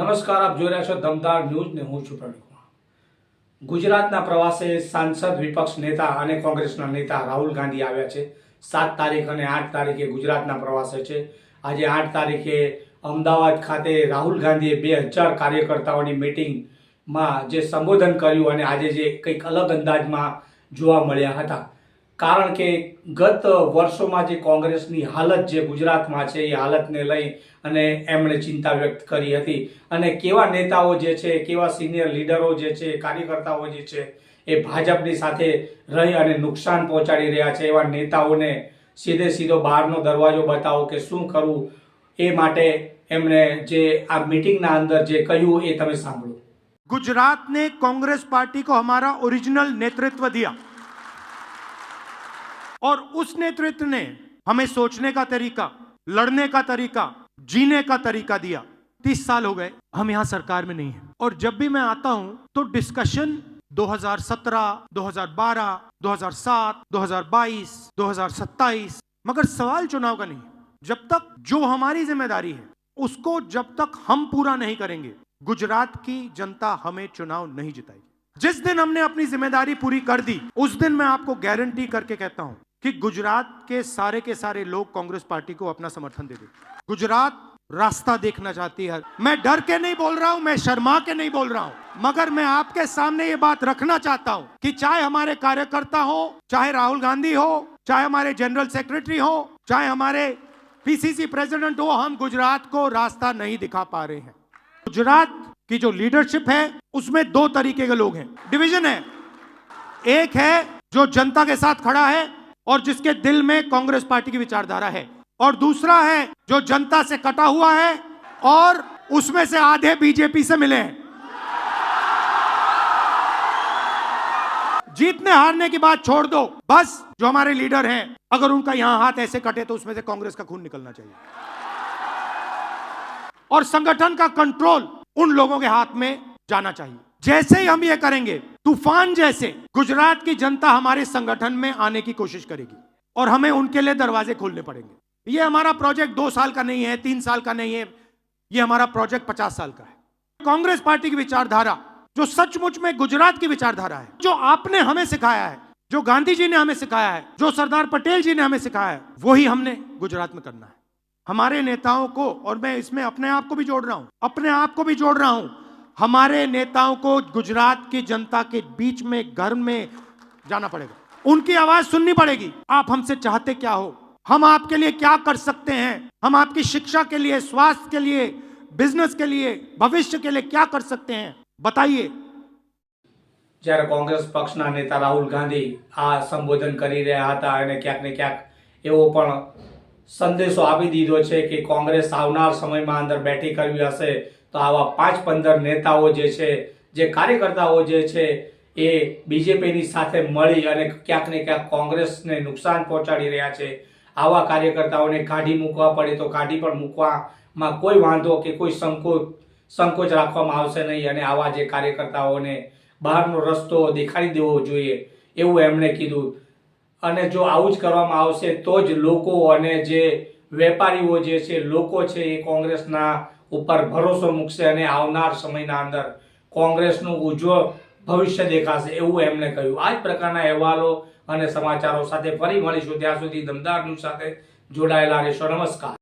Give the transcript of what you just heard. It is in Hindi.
નમસ્કાર, આપ જોઈ રહ્યા છો દમદાર ન્યૂઝ ને હું છું પ્રવીણ કુમાર. ગુજરાતના પ્રવાસે સાંસદ વિપક્ષ નેતા અને કોંગ્રેસના નેતા રાહુલ ગાંધી આવ્યા છે. સાત તારીખ અને આઠ તારીખે ગુજરાતના પ્રવાસે છે. આજે આઠ તારીખે અમદાવાદ ખાતે રાહુલ ગાંધીએ બે હજાર કાર્યકર્તાઓની મિટિંગમાં જે સંબોધન કર્યું અને આજે જે કંઈક અલગ અંદાજમાં જોવા મળ્યા હતા. કારણ કે ગત વર્ષોમાં જે કોંગ્રેસની હાલત જે ગુજરાતમાં છે, એ હાલતને લઈ અને એમણે ચિંતા વ્યક્ત કરી હતી. અને કેવા નેતાઓ જે છે, કેવા સિનિયર લીડરો જે છે, કાર્યકર્તાઓ જે છે, એ ભાજપની સાથે રહી અને નુકસાન પહોંચાડી રહ્યા છે. એવા નેતાઓને સીધે સીધો બહારનો દરવાજો બતાવો કે શું કરવું એ માટે એમણે જે આ મિટિંગના અંદર જે કહ્યું એ તમે સાંભળો. ગુજરાતને કોંગ્રેસ પાર્ટી કો હમારા ઓરિજિનલ નેતૃત્વ દિયા. और उस नेतृत्व ने हमें सोचने का तरीका लड़ने का तरीका जीने का तरीका दिया। तीस साल हो गए हम यहाँ सरकार में नहीं है। और जब भी मैं आता हूँ तो डिस्कशन 2017, 2012, 2007, 2022, 2027 मगर सवाल चुनाव का नहीं जब तक जो हमारी ज़िम्मेदारी है उसको जब तक हम पूरा नहीं करेंगे गुजरात की जनता हमें चुनाव नहीं जिताएगी। जिस दिन हमने अपनी ज़िम्मेदारी पूरी कर दी उस दिन मैं आपको गारंटी करके कहता हूँ कि गुजरात के सारे के सारे लोग कांग्रेस पार्टी को अपना समर्थन दे देंगे गुजरात रास्ता देखना चाहती है। मैं डर के नहीं बोल रहा हूँ, मैं शर्मा के नहीं बोल रहा हूँ, मगर मैं आपके सामने ये बात रखना चाहता हूँ कि चाहे हमारे कार्यकर्ता हो, चाहे राहुल गांधी हो, चाहे हमारे जनरल सेक्रेटरी हो, चाहे हमारे पीसीसी प्रेसिडेंट हो, हम गुजरात को रास्ता नहीं दिखा पा रहे हैं। गुजरात की जो लीडरशिप है, उसमें दो तरीके के लोग हैं। डिवीज़न है। एक है जो जनता के साथ खड़ा है और जिसके दिल में कांग्रेस पार्टी की विचारधारा है। और दूसरा है, जो जनता से कटा हुआ है और उसमें से आधे बीजेपी से मिले हैं। जीतने हारने की बात छोड़ दो। बस जो हमारे लीडर हैं, अगर उनका यहाँ हाथ ऐसे कटे तो उसमें से कांग्रेस का खून निकलना चाहिए। और संगठन का कंट्रोल उन लोगों के हाथ में जाना चाहिए। जैसे ही हम ये करेंगे, तूफ़ान जैसे गुजरात की जनता हमारे संगठन में आने की कोशिश करेगी और हमें उनके लिए दरवाजे खोलने पड़ेंगे। ये हमारा प्रोजेक्ट दो साल का नहीं है, तीन साल का नहीं है, ये हमारा प्रोजेक्ट पचास साल का है। कांग्रेस पार्टी की विचारधारा, जो सचमुच में गुजरात की विचारधारा है, जो आपने हमें सिखाया है, जो गांधी जी ने हमें सिखाया है, जो सरदार पटेल जी ने हमें सिखाया है, वही हमने गुजरात में करना है। हमारे नेताओं को, और मैं इसमें अपने आप को भी जोड़ रहा हूँ, अपने आप को भी जोड़ रहा हूँ हमारे नेताओं को गुजरात की जनता के बीच में घर में जाना पड़ेगा उनकी आवाज सुननी पड़ेगी आप हमसे चाहते क्या हो हम आपके लिए क्या कर सकते हैं हम आपकी शिक्षा के लिए स्वास्थ्य के लिए बिजनेस के लिए भविष्य के लिए क्या कर सकते हैं बताइए જ્યારે કોંગ્રેસ પક્ષના નેતા રાહુલ ગાંધી આ સંબોધન કરી રહ્યા હતા અને ક્યાંક ને ક્યાંક એવો પણ સંદેશો આપી દીધો છે કે કોંગ્રેસ આવનાર સમયમાં અંદર બેઠી કરવી હશે તો આવા પાંચ પંદર નેતાઓ જે છે, જે કાર્યકર્તાઓ જે છે, એ બીજેપીની સાથે મળી અને ક્યાંક ને ક્યાંક કોંગ્રેસને નુકસાન પહોંચાડી રહ્યા છે. આવા કાર્યકર્તાઓને કાઢી મૂકવા પડે તો કાઢી પણ મૂકવામાં કોઈ વાંધો કે કોઈ સંકોચ સંકોચ રાખવામાં આવશે નહીં અને આવા જે કાર્યકર્તાઓને બહારનો રસ્તો દેખાડી દેવો જોઈએ એવું એમણે કીધું. અને જો આવું જ કરવામાં આવશે તો જ લોકો અને જે વેપારીઓ જે છે, લોકો છે એ કોંગ્રેસના ઉપર ભરોસો મૂકશે અને આવનાર સમયના અંદર કોંગ્રેસનું ઉજ્જવળ ભવિષ્ય દેખાશે એવું એમણે કહ્યું. આ જ પ્રકારના અહેવાલો અને સમાચારો સાથે ફરી મળીશું. ત્યાં સુધી દમદાર ન્યૂઝ સાથે જોડાયેલા રહેશો. નમસ્કાર.